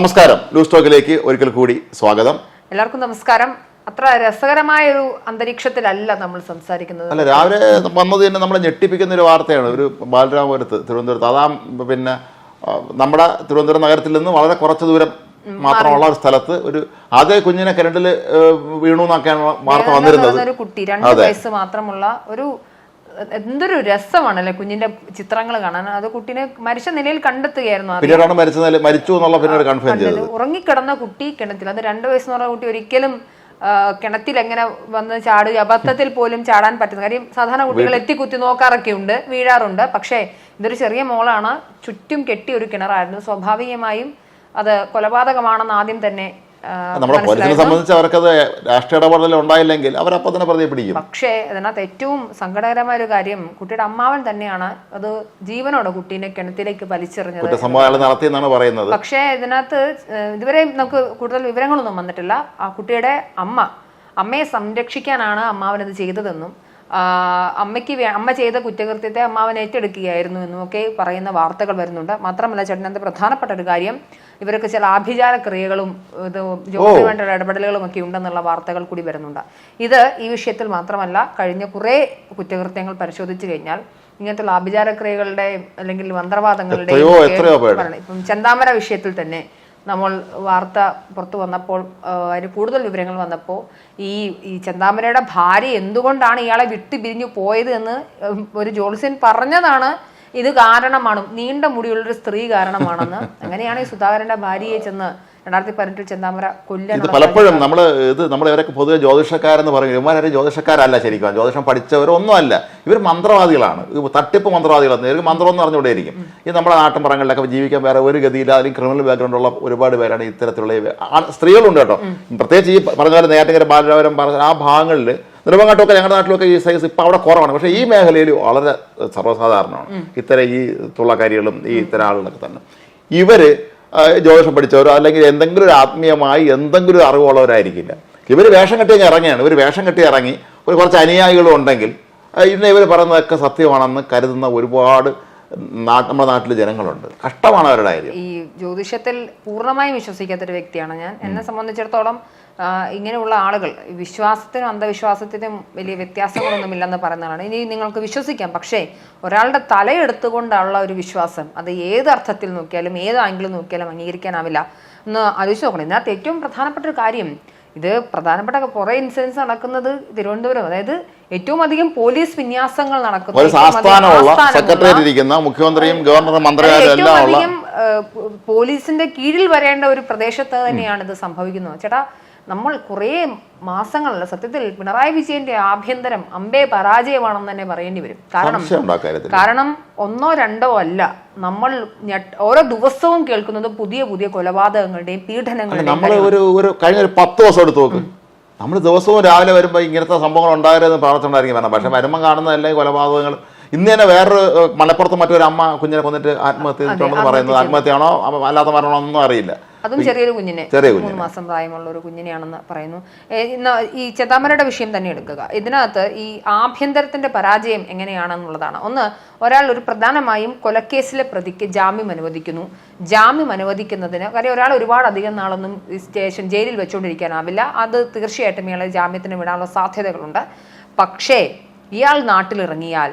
നമസ്കാരം. ലൂസ് ടോക്കിലേക്ക് ഒരിക്കൽ കൂടി സ്വാഗതം. എല്ലാവർക്കും നമസ്കാരം. അത്ര രസകരമായ ഒരു അന്തരീക്ഷത്തിലല്ല നമ്മൾ സംസാരിക്കുന്നത്. അല്ല രാവിലെ വന്നത് തന്നെ നമ്മളെ ഞെട്ടിപ്പിക്കുന്ന ഒരു വാർത്തയാണ്. ഒരു ബാലരാമപുരത്ത് തിരുവനന്തപുരത്ത്. അതാ പിന്നെ നമ്മുടെ തിരുവനന്തപുരം നഗരത്തിൽ നിന്ന് വളരെ കുറച്ച് ദൂരം മാത്രമുള്ള ഒരു സ്ഥലത്ത് ഒരു അതേ കുഞ്ഞിനെ കിണറ്റിൽ വീണു എന്നൊക്കെയാണ് വാർത്ത വന്നിരുന്നത്. ഒരു കുട്ടി രണ്ട്. വയസ്സ് മാത്രമുള്ള ഒരു എന്തൊരു രസമാണല്ലേ കുഞ്ഞിന്റെ ചിത്രങ്ങൾ കാണാൻ. അത് കുട്ടീനെ മരിച്ച നിലയിൽ കണ്ടെത്തുകയായിരുന്നു. പിന്നീടാണ് മരിച്ചത് മരിച്ചു എന്നുള്ള പിന്നീട് കൺഫേം ചെയ്തത്. ഉറങ്ങിക്കിടന്ന കുട്ടി കിണറ്റിൽ. അത് രണ്ടു വയസ്സെന്ന് പറഞ്ഞ കുട്ടി ഒരിക്കലും കിണറ്റിൽ എങ്ങനെ വന്ന് ചാടുക? അബദ്ധത്തിൽ പോലും ചാടാൻ പറ്റുന്ന കാര്യം സാധാരണ കുട്ടികൾ എത്തിക്കുത്തി നോക്കാറൊക്കെ ഉണ്ട് വീഴാറുണ്ട്. പക്ഷേ ഇതൊരു ചെറിയ മോളാണ്. ചുറ്റും കെട്ടിയ ഒരു കിണറായിരുന്നു. സ്വാഭാവികമായും അത് കൊലപാതകമാണെന്ന് ആദ്യം തന്നെ നമ്മുടെ പോലീസിനെ സംബന്ധിച്ച് അവർക്കത് രാഷ്ട്രീയ ഇടപെടൽ ഉണ്ടായില്ലെങ്കിൽ അവരപ്പം തന്നെ പ്രതിയെ പിടിക്കും. പക്ഷേ അതിനകത്ത് ഏറ്റവും സങ്കടകരമായ ഒരു കാര്യം കുട്ടിയുടെ അമ്മാവൻ തന്നെയാണ് അത് ജീവനോടെ കുട്ടീനെ കിണറ്റിലേക്ക് വലിച്ചെറിഞ്ഞത്. കുറ്റസംഭവം നടത്തിയെന്നാണ് പറയുന്നത്. പക്ഷേ ഇതിനകത്ത് ഇതുവരെ നമുക്ക് കൂടുതൽ വിവരങ്ങളൊന്നും വന്നിട്ടില്ല. ആ കുട്ടിയുടെ അമ്മ അമ്മയെ സംരക്ഷിക്കാനാണ് അമ്മാവൻ ഇത് ചെയ്തതെന്നും അമ്മയ്ക്ക് അമ്മ ചെയ്ത കുറ്റകൃത്യത്തെ അമ്മാവൻ ഏറ്റെടുക്കുകയായിരുന്നു എന്നും ഒക്കെ പറയുന്ന വാർത്തകൾ വരുന്നുണ്ട്. മാത്രമല്ല ചേട്ടനത്തെ പ്രധാനപ്പെട്ട ഒരു കാര്യം ഇവരൊക്കെ ചില ആഭിചാര ക്രിയകളും ഇത് ജോലി വേണ്ട ഇടപെടലുകളും ഒക്കെ ഉണ്ടെന്നുള്ള വാർത്തകൾ കൂടി വരുന്നുണ്ട്. ഇത് ഈ വിഷയത്തിൽ മാത്രമല്ല കഴിഞ്ഞ കുറേ കുറ്റകൃത്യങ്ങൾ പരിശോധിച്ചു കഴിഞ്ഞാൽ ഇങ്ങനത്തെ ആഭിചാര ക്രിയകളുടെ അല്ലെങ്കിൽ മന്ത്രവാദങ്ങളുടെ. ഇപ്പം ചെന്താമര വിഷയത്തിൽ തന്നെ നമ്മൾ വാർത്ത പുറത്തു വന്നപ്പോൾ അതിന് കൂടുതൽ വിവരങ്ങൾ വന്നപ്പോൾ ഈ ഈ ചെന്താമരയുടെ ഭാര്യ എന്തുകൊണ്ടാണ് ഇയാളെ വിട്ടു പിരിഞ്ഞു പോയത് എന്ന് ഒരു ജോത്സ്യൻ പറഞ്ഞതാണ്. ഇത് കാരണമാണ്. നീണ്ട മുടിയുള്ളൊരു സ്ത്രീ കാരണമാണെന്ന്. അങ്ങനെയാണ് ഈ സുധാകരന്റെ ഭാര്യയെ ചെന്ന് രണ്ടായിരത്തി പതിനെട്ടിൽ ചെന്നാമര ഇത് പലപ്പോഴും നമ്മൾ ഇത് നമ്മൾ ഇവരൊക്കെ പൊതുവെ ജ്യോതിഷക്കാരെന്ന് പറയും. ഇവന്മാരും ജ്യോതിഷക്കാരല്ല ശരിക്കും. ജ്യോതിഷം പഠിച്ചവരൊന്നുമല്ല ഇവർ മന്ത്രവാദികളാണ്. തട്ടിപ്പ് മന്ത്രവാദികളാണ് ഇവർക്ക് മന്ത്രം എന്ന് പറഞ്ഞുകൊണ്ടേയിരിക്കും ഈ നമ്മുടെ നാട്ടിൻ പറങ്ങളിലൊക്കെ ജീവിക്കാൻ വേറെ ഒരു ഗതിയില്ല. അല്ലെങ്കിൽ ക്രിമിനൽ ബാക്ക്ഗ്രൗണ്ട് ഉള്ള ഒരുപാട് പേരാണ് ഇത്തരത്തിലുള്ള സ്ത്രീകളുണ്ട് കേട്ടോ. പ്രത്യേകിച്ച് ഈ പറഞ്ഞ പോലെ നേരത്തെ ബാലരാപുരം പറഞ്ഞ ആ ഭാഗങ്ങളിൽ നെടുമങ്ങാട്ടൊക്കെ ഞങ്ങളുടെ നാട്ടിലൊക്കെ ഈ സൈസ് ഇപ്പം അവിടെ കുറവാണ്. പക്ഷേ ഈ മേഖലയിൽ വളരെ സർവസാധാരണമാണ്. ഇത്തരം ഈ തുള്ളക്കാരികളും ഈ ഇത്തരം ആളുകളൊക്കെ തന്നെ. ഇവർ ആ, ജ്യോതിഷം പഠിച്ചവരോ അല്ലെങ്കിൽ എന്തെങ്കിലും ഒരു ആത്മീയമായി എന്തെങ്കിലും ഒരു അറിവുള്ളവരായിരിക്കില്ല. ഇവർ വേഷം കെട്ടി അങ്ങ് ഇറങ്ങിയാണ്. ഇവർ വേഷം കെട്ടി ഇറങ്ങി ഒരു കുറച്ച് അനുയായികളും ഉണ്ടെങ്കിൽ ഇന്ന് ഇവർ പറയുന്നതൊക്കെ സത്യമാണെന്ന് കരുതുന്ന ഒരുപാട് നമ്മുടെ നാട്ടിലെ ജനങ്ങളുണ്ട്. കഷ്ടമാണ് അവരുടെ കാര്യം. ഈ ജ്യോതിഷത്തിൽ പൂർണമായും വിശ്വസിക്കാത്തൊരു വ്യക്തിയാണ് ഞാൻ. എന്നെ സംബന്ധിച്ചിടത്തോളം ഇങ്ങനെയുള്ള ആളുകൾ വിശ്വാസത്തിനും അന്ധവിശ്വാസത്തിനും വലിയ വ്യത്യാസങ്ങളൊന്നുമില്ലെന്ന് പറയുന്നതാണ്. ഇനി നിങ്ങൾക്ക് വിശ്വസിക്കാം. പക്ഷേ ഒരാളുടെ തലയെടുത്തുകൊണ്ടുള്ള ഒരു വിശ്വാസം അത് ഏത് അർത്ഥത്തിൽ നോക്കിയാലും ഏത് ആംഗിളിൽ നോക്കിയാലും അംഗീകരിക്കാനാവില്ല. എന്ന് ആലോചിച്ച് നോക്കണം. ഇതിനകത്ത് ഏറ്റവും പ്രധാനപ്പെട്ട ഒരു കാര്യം ഇത് പ്രധാനപ്പെട്ട കുറേ ഇൻസിഡൻസ് നടക്കുന്നത് തിരുവനന്തപുരം. അതായത് ഏറ്റവും അധികം പോലീസ് വിന്യാസങ്ങൾ നടക്കുന്നത് സെക്രട്ടറിയേറ്റ് ഇരിക്കുന്ന മുഖ്യമന്ത്രിയും ഗവർണറും മന്ത്രിമാരും പോലീസിന്റെ കീഴിൽ വരേണ്ട ഒരു പ്രദേശത്ത് തന്നെയാണ് ഇത് സംഭവിക്കുന്നത്. ചേട്ടാ നമ്മൾ കുറേ മാസങ്ങളല്ല സത്യത്തിൽ പിണറായി വിജയന്റെ ആഭ്യന്തരം അമ്പേ പരാജയമാണെന്ന് തന്നെ പറയേണ്ടി വരും. കാരണം കാരണം ഒന്നോ രണ്ടോ അല്ല നമ്മൾ ഓരോ ദിവസവും കേൾക്കുന്നത് പുതിയ പുതിയ കൊലപാതകങ്ങളുടെയും പീഡനങ്ങളുടെയും നമ്മൾ ഒരു ഒരു കഴിഞ്ഞ ഒരു പത്ത് ദിവസം എടുത്ത് നോക്ക്. നമ്മൾ ദിവസവും രാവിലെ വരുമ്പോൾ ഇങ്ങനത്തെ സംഭവങ്ങൾ ഉണ്ടാകരുതെന്ന് പ്രാർത്ഥിച്ചുണ്ടായിരിക്കും വേണം പക്ഷെ വരുമ്പോൾ കാണുന്ന എല്ലാ കൊലപാതകങ്ങൾ? ഇന്ന് തന്നെ വേറൊരു മലപ്പുറത്ത് മറ്റൊരു അമ്മ കുഞ്ഞിനെ കൊന്നിട്ട് ആത്മഹത്യ ചെയ്തിട്ടുണ്ടെന്ന് പറയുന്നത് ആത്മഹത്യയാണോ? അല്ലാത്ത മരണമോ ഒന്നും അറിയില്ല. അതും ചെറിയൊരു കുഞ്ഞിനെ. ചെറിയ മൂന്ന് മാസം പ്രായമുള്ള ഒരു കുഞ്ഞിനെയാണെന്ന് പറയുന്നു. ഈ ചെതാമരയുടെ വിഷയം തന്നെ എടുക്കുക. ഇതിനകത്ത് ഈ ആഭ്യന്തരത്തിന്റെ പരാജയം എങ്ങനെയാണെന്നുള്ളതാണ്. ഒന്ന് ഒരാൾ ഒരു പ്രധാനമായും കൊലക്കേസിലെ പ്രതിക്ക് ജാമ്യം അനുവദിക്കുന്നു. ജാമ്യം അനുവദിക്കുന്നതിന് കാര്യം ഒരാൾ ഒരുപാട് അധികം നാളൊന്നും സ്റ്റേഷൻ ജയിലിൽ വെച്ചുകൊണ്ടിരിക്കാനാവില്ല അത് തീർച്ചയായിട്ടും ഇയാളെ ജാമ്യത്തിന് വിടാനുള്ള സാധ്യതകളുണ്ട്. പക്ഷേ ഇയാൾ നാട്ടിലിറങ്ങിയാൽ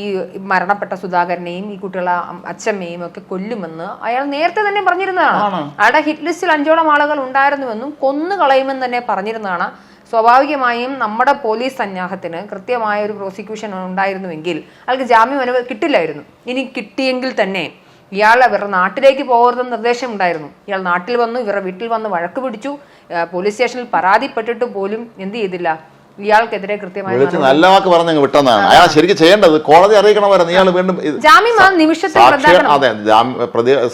ഈ മരണപ്പെട്ട സുധാകരനെയും ഈ കുട്ടികളെ അച്ഛമ്മയും ഒക്കെ കൊല്ലുമെന്ന് അയാൾ നേരത്തെ തന്നെ പറഞ്ഞിരുന്നതാണ്. അയാളുടെ ഹിറ്റ് ലിസ്റ്റിൽ അഞ്ചോളം ആളുകൾ ഉണ്ടായിരുന്നുവെന്നും കൊന്നു കളയുമെന്ന് തന്നെ പറഞ്ഞിരുന്നതാണ്. സ്വാഭാവികമായും നമ്മുടെ പോലീസ് സന്നാഹത്തിന് കൃത്യമായ ഒരു പ്രോസിക്യൂഷൻ ഉണ്ടായിരുന്നുവെങ്കിൽ അയാൾക്ക് ജാമ്യം അനുവ കിട്ടില്ലായിരുന്നു. ഇനി കിട്ടിയെങ്കിൽ തന്നെ ഇയാൾ ഇവരുടെ നാട്ടിലേക്ക് പോകരുതെന്ന് നിർദ്ദേശം ഉണ്ടായിരുന്നു ഇയാൾ നാട്ടിൽ വന്നു ഇവരുടെ വീട്ടിൽ വന്ന് വഴക്ക് പിടിച്ചു. പോലീസ് സ്റ്റേഷനിൽ പരാതിപ്പെട്ടിട്ട് പോലും എന്ത് ചെയ്തില്ല. ഇയാൾക്കെതിരെ കൃത്യമായി നല്ല വാക്ക് പറഞ്ഞു വിട്ടെന്നാണ് അയാൾ ശരിക്കും ചെയ്യേണ്ടത് കോടതി അറിയിക്കണമായിരുന്നു ഇയാൾ വീണ്ടും ജാമ്യം അതെ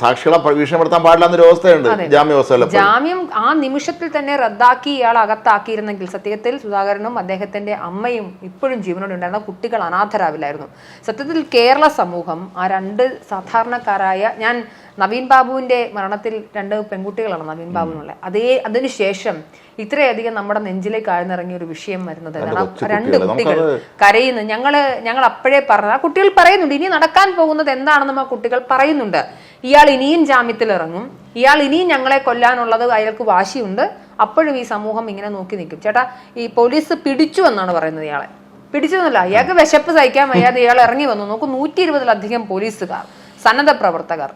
സാക്ഷികളെ ഭീഷണിപ്പെടുത്താൻ പാടില്ല എന്നൊരു വ്യവസ്ഥയുണ്ട്. ജാമ്യ വ്യവസ്ഥ ജാമ്യം ആ നിമിഷത്തിൽ തന്നെ റദ്ദാക്കി ഇയാൾ അകത്താക്കിയിരുന്നെങ്കിൽ സത്യത്തിൽ സുധാകരനും അദ്ദേഹത്തിന്റെ അമ്മയും ഇപ്പോഴും ജീവനോടെ ഉണ്ടായിരുന്ന കുട്ടികൾ അനാഥരാവില്ലായിരുന്നു. സത്യത്തിൽ കേരള സമൂഹം ആ രണ്ട് സാധാരണക്കാരായ ഞാൻ നവീൻ ബാബുവിന്റെ മരണത്തിൽ രണ്ട് പെൺകുട്ടികളാണ് നവീൻ ബാബുവിനുള്ളത്. അതേ അതിനുശേഷം ഇത്രയധികം നമ്മുടെ നെഞ്ചിലേക്ക് ആഴ്ന്നിറങ്ങിയ ഒരു വിഷയം വരുന്നത്. രണ്ട് കുട്ടികൾ കരയുന്നു. ഞങ്ങൾ ഞങ്ങൾ അപ്പോഴേ പറഞ്ഞു ആ കുട്ടികൾ പറയുന്നുണ്ട് ഇനി നടക്കാൻ പോകുന്നത് എന്താണെന്ന് ആ കുട്ടികൾ പറയുന്നുണ്ട്. ഇയാൾ ഇനിയും ജാമ്യത്തിൽ ഇറങ്ങും. ഇയാൾ ഇനിയും ഞങ്ങളെ കൊല്ലാനുള്ളത് അയാൾക്ക് വാശിയുണ്ട്. അപ്പോഴും ഈ സമൂഹം ഇങ്ങനെ നോക്കി നിൽക്കും. ചേട്ടാ ഈ പോലീസ് പിടിച്ചു എന്നാണ് പറയുന്നത് ഇയാളെ. പിടിച്ചു എന്നല്ല ഇയാൾക്ക് വിശപ്പ് സഹിക്കാൻ വയ്യാതെ ഇയാൾ ഇറങ്ങി വന്നു. നോക്കൂ നൂറ്റി ഇരുപതിലധികം പോലീസുകാർ സന്നദ്ധ പ്രവർത്തകർ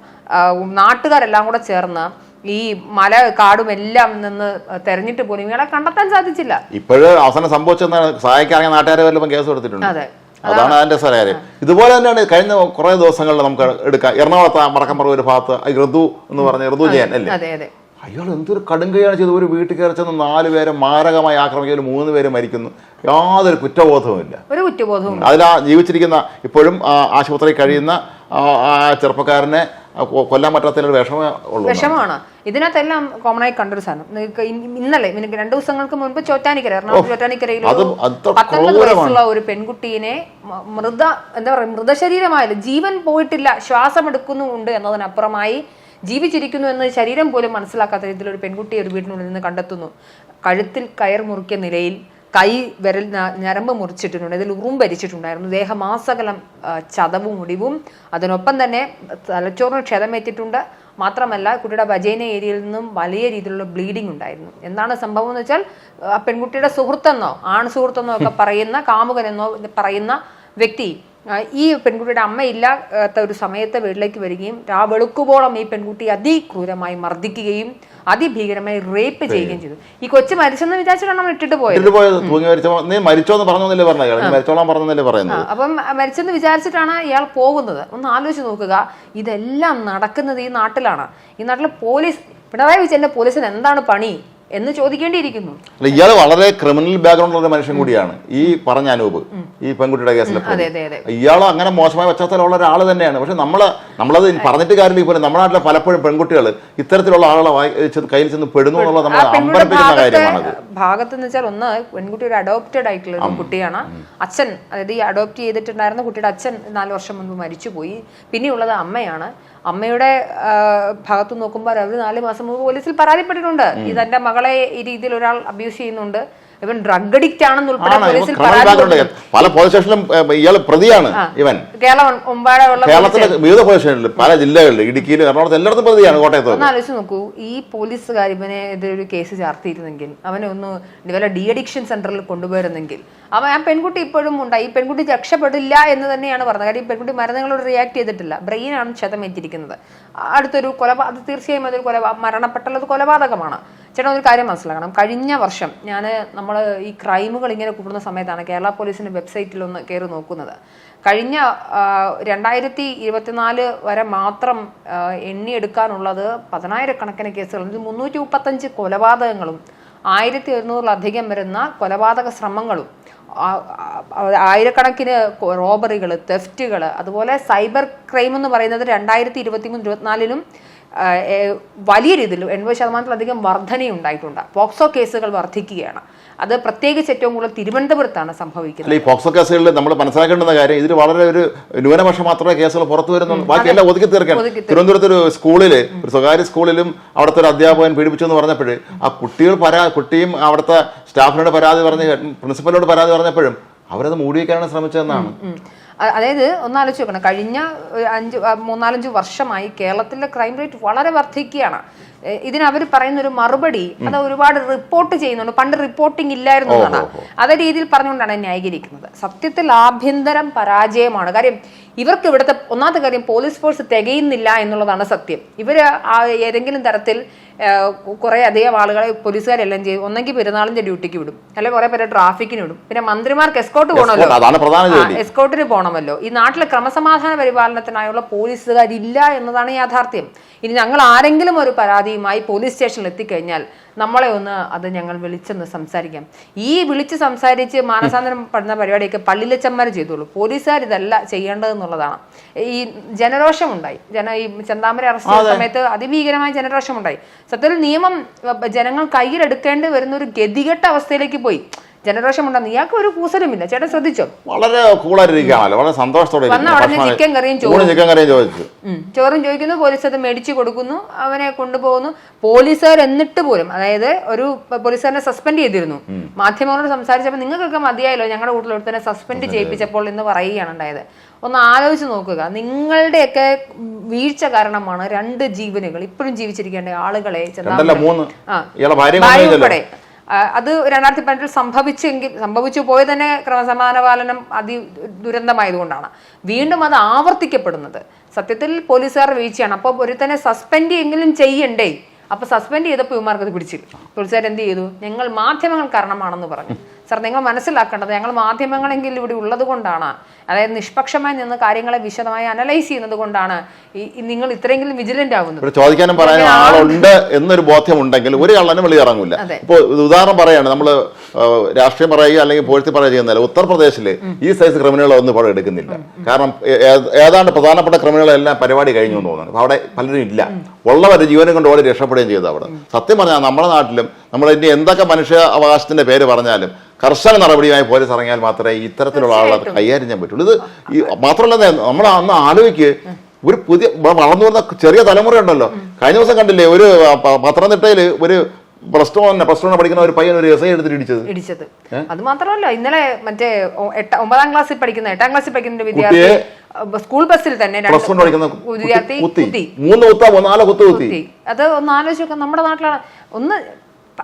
നാട്ടുകാരെല്ലാം കൂടെ ചേർന്ന് ഈ മല കാടും എല്ലാം നിന്ന് തെരഞ്ഞിട്ട് പോലും ഇയാളെ കണ്ടെത്താൻ സാധിച്ചില്ല. ഇപ്പോഴ് അവസാനം സംഭവിച്ചെന്നാണ് സഹായിക്കാണെങ്കിൽ നാട്ടുകാരെ വല്ലതും കേസ് കൊടുത്തിട്ടുണ്ട്. അതെ. അതാണ് അതിന്റെ കാര്യം ഇതുപോലെ തന്നെയാണ് കഴിഞ്ഞ കുറെ ദിവസങ്ങളിൽ നമുക്ക് എടുക്കാം. എറണാകുളത്ത് ആ മടക്കമ്പറ ഒരു ഭാഗത്ത് ഋതു എന്ന് പറഞ്ഞ ഋതു ജയൻ അല്ലേ? അയാൾ എന്തൊരു കടുങ്കയാണ് ചെയ്ത് ഒരു വീട്ടിൽ കയറി ചെന്ന് നാല് പേരെ മാരകമായി ആക്രമിക്കൽ മൂന്ന് പേര് മരിക്കുന്നു. യാതൊരു കുറ്റബോധവുമില്ല ഒരു കുറ്റബോധവും അതിൽ ആ ജീവിച്ചിരിക്കുന്ന ഇപ്പോഴും ആശുപത്രി ആശുപത്രിയിൽ കഴിയുന്ന ആ ചെറുപ്പക്കാരനെ കൊല്ലാൻ പറ്റാത്തതിലൊരു വിഷമം ഉള്ളൂ വിഷമമാണ്. ഇതിനകത്തെല്ലാം കോമൺ ആയി കണ്ടൊരു സാധനം. ഇന്നലെ രണ്ടു ദിവസങ്ങൾക്ക് മുൻപ് ചോറ്റാനിക്കര എറണാകുളം ചോറ്റാനിക്കരയിൽ വയസ്സുള്ള ഒരു പെൺകുട്ടീനെ മൃത എന്താ പറയുക മൃതശരീരമായാലും ജീവൻ പോയിട്ടില്ല ശ്വാസം എടുക്കുന്നുണ്ട് എന്നതിനപ്പുറമായി ജീവിച്ചിരിക്കുന്നു എന്ന് ശരീരം പോലും മനസ്സിലാക്കാത്ത രീതിയിൽ ഒരു പെൺകുട്ടിയെ ഒരു വീടിനുള്ളിൽ നിന്ന് കണ്ടെത്തുന്നു. കഴുത്തിൽ കയർ മുറിക്കിയ നിലയിൽ കൈ വിരൽ ഞരമ്പ് മുറിച്ചിട്ടുണ്ട് ഇതിൽ ഉറുമ്പരിച്ചിട്ടുണ്ടായിരുന്നു ദേഹമാസകലം ആ, ചതവും മുടിവും. അതിനൊപ്പം തന്നെ തലച്ചോറിന് ക്ഷതമേറ്റിട്ടുണ്ട്. മാത്രമല്ല കുട്ടിയുടെ വജൈന ഏരിയയിൽ നിന്നും വലിയ രീതിയിലുള്ള ബ്ലീഡിംഗ് ഉണ്ടായിരുന്നു. എന്താണ് സംഭവം എന്ന് വെച്ചാൽ പെൺകുട്ടിയുടെ സുഹൃത്തെന്നോ ആൺ സുഹൃത്തെന്നോ ഒക്കെ പറയുന്ന കാമുകനെന്നോ പറയുന്ന വ്യക്തി ഈ പെൺകുട്ടിയുടെ അമ്മയില്ലാത്ത ഒരു സമയത്ത് വീട്ടിലേക്ക് വരികയും ആ വെളുക്കുപോളം ഈ പെൺകുട്ടി അതിക്രൂരമായി മർദ്ദിക്കുകയും അതിഭീകരമായി റേപ്പ് ചെയ്യുകയും ചെയ്തു. ഈ കൊച്ചു മരിച്ചെന്ന് വിചാരിച്ചിട്ടാണ് നമ്മൾ ഇട്ടിട്ട് പോയത്. പോയത്. മരിച്ചോന്ന് പറഞ്ഞല്ലേ പറഞ്ഞത് നീ മരിച്ചോളാൻ പറഞ്ഞല്ലേ പറയുന്നത്? അപ്പം മരിച്ചെന്ന് വിചാരിച്ചിട്ടാണ് ഇയാൾ പോകുന്നത്. ഒന്ന് ആലോചിച്ച് നോക്കുക. ഇതെല്ലാം നടക്കുന്നത് ഈ നാട്ടിലാണ്. ഈ നാട്ടിലെ പോലീസ് പിണറായി വിജയന്റെ പോലീസിന് എന്താണ് പണി? എന്ന് ചോദിക്കേണ്ടിയിരിക്കുന്നു. ഇയാൾ വളരെ ക്രിമിനൽ ബാക്ക്ഗ്രൗണ്ട് ഉള്ള മനുഷ്യൻ കൂടിയാണ്. ഈ പറഞ്ഞ അനൂപ് ഈ പെൺകുട്ടിയുടെ കേസിൽ ഇയാൾ അങ്ങനെ മോശമായ പശ്ചാത്തലമുള്ള ഒരാൾ തന്നെയാണ്. പക്ഷെ നമ്മൾ നമ്മളത് പറഞ്ഞിട്ട് കാര്യമില്ല. ഇപ്പോൾ നമ്മുടെ നാട്ടിലെ പലപ്പോഴും പെൺകുട്ടികൾ ഇത്തരത്തിലുള്ള ആളുകളെ കയ്യിൽ ചെന്ന് പെടുന്നു എന്നുള്ളത് നമ്മൾ അമ്പരപ്പിക്കുന്ന കാര്യമാണ് ഭാഗത്ത് ഭാഗത്ത് എന്ന് വെച്ചാൽ ഒന്ന് പെൺകുട്ടി ഒരു അഡോപ്റ്റഡ് ആയിട്ടുള്ള ഒരു കുട്ടിയാണ്. അച്ഛൻ അതായത് ഈ അഡോപ്റ്റ് ചെയ്തിട്ടുണ്ടായിരുന്ന കുട്ടിയുടെ അച്ഛൻ നാല് വർഷം മുൻപ് മരിച്ചുപോയി. പിന്നെയുള്ളത് അമ്മയാണ്. അമ്മയുടെ ഭാഗത്തു നോക്കുമ്പോൾ അവർ നാല് മാസം മുമ്പ് പോലീസിൽ പരാതിപ്പെട്ടിട്ടുണ്ട്. ഇതെന്റെ മകളെ ഈ രീതിയിൽ ഒരാൾ അബ്യൂസ് ചെയ്യുന്നുണ്ട്. ഇവൻ ഡ്രഗ് അഡിക്റ്റ് ആണെന്ന് ഉൾപ്പെടെ പോലീസിൽ പല പോലീസ് സ്റ്റേഷനിലും ഇയാൾ പ്രതിയാണ് ഇവൻ. കേരളം കേരളത്തിലെ വിവിധ പോലീസ് സ്റ്റേഷനിലും പല ജില്ലകളിൽ ഇടുക്കിയിലും എറണാകുളത്ത് എല്ലായിടത്തും പ്രതിയാണ് കോട്ടയത്ത്. ഒന്ന് ആലോചിച്ച് നോക്കൂ. ഈ പോലീസുകാർ ഇവനെ ഒരു കേസ് ചാർത്തിയിരുന്നെങ്കിൽ അവനെ ഒന്ന് വല്ല ഡി അഡിക്ഷൻ സെന്ററിൽ കൊണ്ടുപോയിരുന്നെങ്കിൽ അവൻ ആ പെൺകുട്ടി ഇപ്പോഴും ഉണ്ടായി. ഈ പെൺകുട്ടി രക്ഷപ്പെടില്ല എന്ന് തന്നെയാണ് പറഞ്ഞത്. കാര്യം ഈ പെൺകുട്ടി മരുന്നുകളോട് റിയാക്ട് ചെയ്തിട്ടില്ല. ബ്രെയിനാണ് ക്ഷതമേറ്റിരിക്കുന്നത്. അടുത്തൊരു കൊലപാ അത് തീർച്ചയായും അതൊരു കൊലപാ മരണപ്പെട്ടുള്ളത് കൊലപാതകമാണ്. ചേട്ടാ ഒരു കാര്യം മനസ്സിലാക്കണം. കഴിഞ്ഞ വർഷം ഞാൻ നമ്മൾ ഈ ക്രൈമുകൾ ഇങ്ങനെ കൂടുന്ന സമയത്താണ് കേരള പോലീസിന്റെ വെബ്സൈറ്റിൽ ഒന്ന് കയറി നോക്കുന്നത്. കഴിഞ്ഞ രണ്ടായിരത്തി ഇരുപത്തിനാല് വരെ മാത്രം എണ്ണിയെടുക്കാനുള്ളത് പതിനായിരക്കണക്കിന് കേസുകൾ ഇത് മുന്നൂറ്റി മുപ്പത്തഞ്ച് കൊലപാതകങ്ങളും ആയിരത്തി ഒരുന്നൂറിലധികം വരുന്ന കൊലപാതക ശ്രമങ്ങളും ആയിരക്കണക്കിന് റോബറികൾ തെഫ്റ്റുകൾ അതുപോലെ സൈബർ ക്രൈം എന്ന് പറയുന്നത് രണ്ടായിരത്തി ഇരുപത്തി മൂന്ന് ഇരുപത്തിനാലിലും വലിയ രീതിയിൽ എൺപത് ശതമാനത്തിലധികം വർധനയുണ്ടായിട്ടുണ്ട്. പോക്സോ കേസുകൾ വർദ്ധിക്കുകയാണ് അത് പ്രത്യേകിച്ച് ഏറ്റവും കൂടുതൽ തിരുവനന്തപുരത്താണ് സംഭവിക്കുന്നത്. ഈ പോക്സോ കേസുകളിൽ നമ്മൾ മനസ്സിലാക്കേണ്ടുന്ന കാര്യം ഇതിൽ വളരെ ഒരു ന്യൂനപക്ഷം മാത്രമേ കേസുകൾ പുറത്തു വരുന്നുള്ളൂ. ബാക്കിയെല്ലാം ഒതുക്കി തീർക്കാൻ തിരുവനന്തപുരത്ത് ഒരു സ്കൂളിൽ ഒരു സ്വകാര്യ സ്കൂളിലും അവിടുത്തെ ഒരു അധ്യാപകൻ പീഡിപ്പിച്ചു എന്ന് പറഞ്ഞപ്പോൾ ആ കുട്ടികൾ പരാ കുട്ടിയും അവിടുത്തെ സ്റ്റാഫിനോട് പരാതി പറഞ്ഞ് പ്രിൻസിപ്പലിനോട് പരാതി പറഞ്ഞപ്പോഴും അവരത് മൂടി വയ്ക്കാനാണ് ശ്രമിച്ചതെന്നാണ്. അതായത് ഒന്നാലോചിച്ച് നോക്കണം. കഴിഞ്ഞ അഞ്ച് മൂന്നാലഞ്ച് വർഷമായി കേരളത്തിലെ ക്രൈം റേറ്റ് വളരെ വർദ്ധിക്കുകയാണ്. ഇതിന് അവർ പറയുന്ന ഒരു മറുപടി അത് ഒരുപാട് റിപ്പോർട്ട് ചെയ്യുന്നുണ്ട്. പണ്ട് റിപ്പോർട്ടിംഗ് ഇല്ലായിരുന്നു എന്നാണ് അതേ രീതിയിൽ പറഞ്ഞുകൊണ്ടാണ് ന്യായീകരിക്കുന്നത്. സത്യത്തിൽ ആഭ്യന്തരം പരാജയമാണ്. കാര്യം ഇവർക്ക് ഇവിടുത്തെ ഒന്നാമത്തെ കാര്യം പോലീസ് ഫോഴ്സ് തികയുന്നില്ല എന്നുള്ളതാണ് സത്യം. ഇവർ ആ ഏതെങ്കിലും തരത്തിൽ കുറെ അധികം ആളുകളെ പോലീസുകാരെല്ലാം ചെയ്യും ഒന്നെങ്കിൽ പെരുന്നാളിന്റെ ഡ്യൂട്ടിക്ക് വിടും. അല്ലെങ്കിൽ കുറെ പേരെ ട്രാഫിക്കിന് വിടും. പിന്നെ മന്ത്രിമാർക്ക് എസ്കോട്ട് പോകണമല്ലോ എസ്കോർട്ടിന് പോകണമല്ലോ ഈ നാട്ടിലെ ക്രമസമാധാന പരിപാലനത്തിനായുള്ള പോലീസുകാരില്ല എന്നതാണ് യാഥാർത്ഥ്യം. ഇനി ഞങ്ങൾ ആരെങ്കിലും ഒരു പരാതിയുമായി പോലീസ് സ്റ്റേഷനിൽ എത്തിക്കഴിഞ്ഞാൽ നമ്മളെ ഒന്ന് അത് ഞങ്ങൾ വിളിച്ചൊന്ന് സംസാരിക്കാം. ഈ വിളിച്ച് സംസാരിച്ച് മാനസാന്തരം പെടുന്ന പരിപാടിയൊക്കെ പള്ളിയിലച്ചന്മാർ ചെയ്തോളൂ. പോലീസുകാർ ഇതല്ല ചെയ്യേണ്ടതെന്നുള്ളതാണ്. ഈ ജനരോഷം ഉണ്ടായി ജന ഈ ചെന്താമര അറസ്റ്റ് ചെയ്ത സമയത്ത് അതിഭീകരമായ ജനരോഷം ഉണ്ടായി സത്യത്തിൽ നിയമം ജനങ്ങൾ കയ്യിലെടുക്കേണ്ടി വരുന്ന ഒരു ഗതികെട്ട അവസ്ഥയിലേക്ക് പോയി. ജനറോഷം ഉണ്ടെന്ന് ഇയാൾക്ക് ഒരു കൂസലുമില്ല. ചേട്ടൻ ശ്രദ്ധിച്ചോ? വളരെ കൂളായിട്ടിരിക്കുകയാണല്ലോ. വളരെ സന്തോഷത്തോടെ വന്ന ഇരിക്കുന്നു. ഉടനെ ചിക്കൻ കറിയും ഊണ് ചിക്കൻ കറിയും ചോദിച്ചു. ചോറും ചോദിക്കുന്നു പോലീസ് അത് മേടിച്ചു കൊടുക്കുന്നു അവനെ കൊണ്ടുപോകുന്നു. പോലീസുകാർ എന്നിട്ട് പോലും അതായത് ഒരു പോലീസുകാരനെ സസ്പെൻഡ് ചെയ്തിരുന്നു. മാധ്യമങ്ങളോട് സംസാരിച്ചപ്പോൾ നിങ്ങൾക്കൊക്കെ മതിയായല്ലോ ഞങ്ങളുടെ വീട്ടിൽ ഒരുത്തനെ സസ്പെൻഡ് ചെയ്യിപ്പിച്ചപ്പോൾ എന്ന് പറയുകയാണ് ഉണ്ടായത്. ഒന്ന് ആലോചിച്ച് നോക്കുക. നിങ്ങളുടെയൊക്കെ വീഴ്ച കാരണമാണ് രണ്ട് ജീവനുകൾ ഇപ്പോഴും ജീവിച്ചിരിക്കേണ്ട ആളുകളെ ചെന്നാ- അത് രണ്ടായിരത്തി പതിനെട്ടിൽ സംഭവിച്ചെങ്കിൽ സംഭവിച്ചു പോയ തന്നെ ക്രമസമാന പാലനം അതി ദുരന്തമായതുകൊണ്ടാണ്. വീണ്ടും അത് ആവർത്തിക്കപ്പെടുന്നത്. സത്യത്തിൽ പോലീസുകാർ വീഴ്ചയാണ്. അപ്പോൾ ഒരുത്തനെ സസ്പെൻഡ് എങ്കിലും ചെയ്യണ്ടേ? അപ്പൊ സസ്പെൻഡ് ചെയ്തപ്പോൾ ഇവന്മാർക്ക് അത് പിടിച്ചില്ല. പോലീസുകാർ എന്ത് ചെയ്തു? ഞങ്ങൾ മാധ്യമങ്ങൾ കാരണമാണെന്ന് പറഞ്ഞു. സാർ നിങ്ങൾ മനസ്സിലാക്കേണ്ടത് ഞങ്ങൾ മാധ്യമങ്ങളെങ്കിലും ഇവിടെ ഉള്ളത് കൊണ്ടാണ്. അതായത് നിഷ്പക്ഷമായി നിന്ന് കാര്യങ്ങളെ വിശദമായി അനലൈസ് ചെയ്യുന്നത് കൊണ്ടാണ് ഈ നിങ്ങൾ ഇത്രയെങ്കിലും വിജിലന്റ് ആവുന്നത്. ചോദിക്കാനും പറയാനും ആളുണ്ട് എന്നൊരു ബോധ്യമുണ്ടെങ്കിൽ ഒരു കള്ളനും വെളിയിറങ്ങില്ല. ഇപ്പോൾ ഉദാഹരണം പറയാണ് നമ്മൾ രാഷ്ട്രീയം പറയുക അല്ലെങ്കിൽ പോഴ്ത്തി പറയുക ചെയ്യുന്നില്ല ഉത്തർപ്രദേശിൽ ഈ സൈസ് ക്രിമിനലുകളൊന്നും ഇപ്പോൾ എടുക്കുന്നില്ല. കാരണം ഏതാണ്ട് പ്രധാനപ്പെട്ട ക്രിമിനലുകളെല്ലാം പരിപാടി കഴിഞ്ഞു എന്ന് തോന്നുന്നു. അപ്പൊ അവിടെ പലരും ഇല്ല. ഉള്ളവർ ജീവനും കൊണ്ട് ഓടി രക്ഷപ്പെടുകയും ചെയ്തു അവിടെ. സത്യം പറഞ്ഞാൽ നമ്മുടെ നാട്ടിലും നമ്മൾ ഇനി എന്തൊക്കെ മനുഷ്യ അവകാശത്തിന്റെ പേര് പറഞ്ഞാലും കർശന നടപടിയുമായി പോലീസ് ഇറങ്ങിയാൽ മാത്രമേ ഇത്തരത്തിലുള്ള ആളുകൾ കൈകാര്യം ചെയ്യാൻ പറ്റുള്ളൂ. ഇത് ഈ മാത്രമല്ല നമ്മൾ അന്ന് ആലോചിക്ക് ഒരു പുതിയ വളർന്നു വരുന്ന ചെറിയ തലമുറ ഉണ്ടല്ലോ കഴിഞ്ഞ ദിവസം കണ്ടില്ലേ ഒരു പത്തനംതിട്ടയിൽ ഒരു പ്ലസ് ടു പ്ലസ് ടു പഠിക്കുന്ന ഒരു പയ്യൻ ഒരു എസ് ഐ എടുത്തിട്ട് ഇടിച്ചത്. ഇടിച്ചത്. അത് മാത്രമല്ല ഇന്നലെ മറ്റേ ഒമ്പതാം ക്ലാസ്സിൽ പഠിക്കുന്ന എട്ടാം ക്ലാസ്സിൽ പഠിക്കുന്ന വിദ്യാർത്ഥി സ്കൂൾ ബസ്സിൽ തന്നെ പ്ലസ് വൺ പഠിക്കുന്ന വിദ്യാർത്ഥി കുത്തി മൂന്ന് കുത്താ നാല് കുത്ത് കുത്തി. അത് ഒന്ന് ആലോചിച്ച് നോക്കാം നമ്മുടെ നാട്ടിലാണ്. ഒന്ന്